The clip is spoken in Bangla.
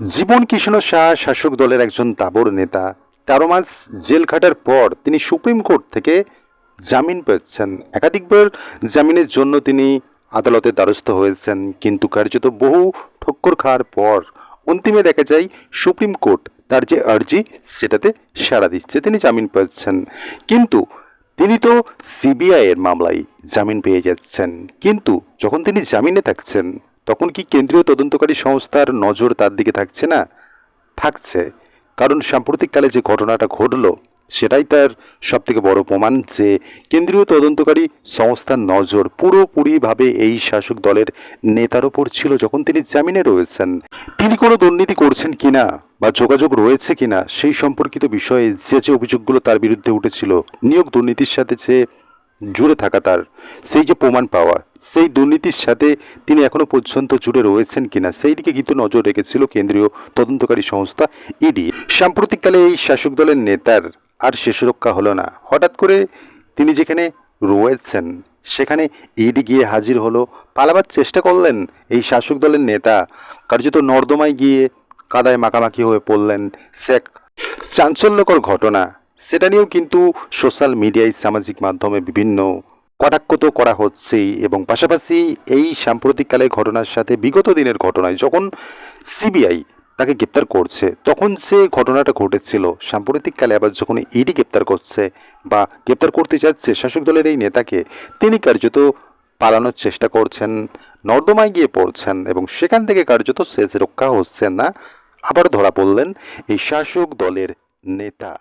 জীবন কৃষ্ণ শাহ শাসক দলের একজন তাবড় নেতা। তেরো মাস জেল খাটার পর তিনি সুপ্রিম কোর্ট থেকে জামিন পেয়েছেন। একাধিকবার জামিনের জন্য তিনি আদালতে দ্বারস্থ হয়েছেন। কিন্তু কার্যত বহু ঠক্কর খাওয়ার পর অন্তিমে দেখা যায় সুপ্রিম কোর্ট তার যে আর্জি, সেটাতে সাড়া দিচ্ছে। তিনি জামিন পেয়েছেন। কিন্তু তিনি তো সিবিআইয়ের মামলায় জামিন পেয়ে যাচ্ছেন। কিন্তু যখন তিনি জামিনে থাকছেন তখন কি কেন্দ্রীয় তদন্তকারী সংস্থার নজর তার দিকে থাকছে না? থাকছে। কারণ সাম্প্রতিককালে যে ঘটনাটা ঘটলো, সেটাই তার সবথেকে বড় প্রমাণ যে কেন্দ্রীয় তদন্তকারী সংস্থার নজর পুরোপুরিভাবে এই শাসক দলের নেতার ওপর ছিল যখন তিনি জামিনে রয়েছেন। তিনি কোনো দুর্নীতি করছেন কিনা বা যোগাযোগ রয়েছে কিনা সেই সম্পর্কিত বিষয়ে যে যে অভিযোগগুলো তার বিরুদ্ধে উঠেছিল, নিয়োগ দুর্নীতির সাথে যে জুড়ে থাকা তার। সেই যে প্রমাণ পাওয়া, সেই দুর্নীতির সাথে তিনি এখনও পর্যন্ত জুড়ে রয়েছেন কিনা, সেই দিকে কিন্তু নজর রেখেছিল কেন্দ্রীয় তদন্তকারী সংস্থা ইডি। সাম্প্রতিককালে এই শাসক দলের নেতার আর শেষ রক্ষা হলো না। হঠাৎ করে তিনি যেখানে রয়েছেন, সেখানে ইডি গিয়ে হাজির হলো। পালাবার চেষ্টা করলেন এই শাসক দলের নেতা। কার্যত নর্দমায় গিয়ে কাদায় মাখামাখি হয়ে পড়লেন সে চাঞ্চল্যকর ঘটনা। সেটা নিয়েও কিন্তু সোশ্যাল মিডিয়ায় সামাজিক মাধ্যমে বিভিন্ন কটাক্ষ তো করা হচ্ছেই এবং পাশাপাশি এই সাম্প্রতিককালের ঘটনার সাথে বিগত দিনের ঘটনায় যখন সিবিআই তাকে গ্রেপ্তার করছে, তখন সে ঘটনাটা ঘটেছিল। সাম্প্রতিককালে আবার যখন ইডি গ্রেপ্তার করছে বা গ্রেপ্তার করতে যাচ্ছে শাসক দলের এই নেতাকে, তিনি কার্যত পালানোর চেষ্টা করছেন, নর্দমায় গিয়ে পড়ছেন এবং সেখান থেকে কার্যত শেষ রক্ষা হচ্ছেন না, আবার ধরা পড়লেন এই শাসক দলের নেতা।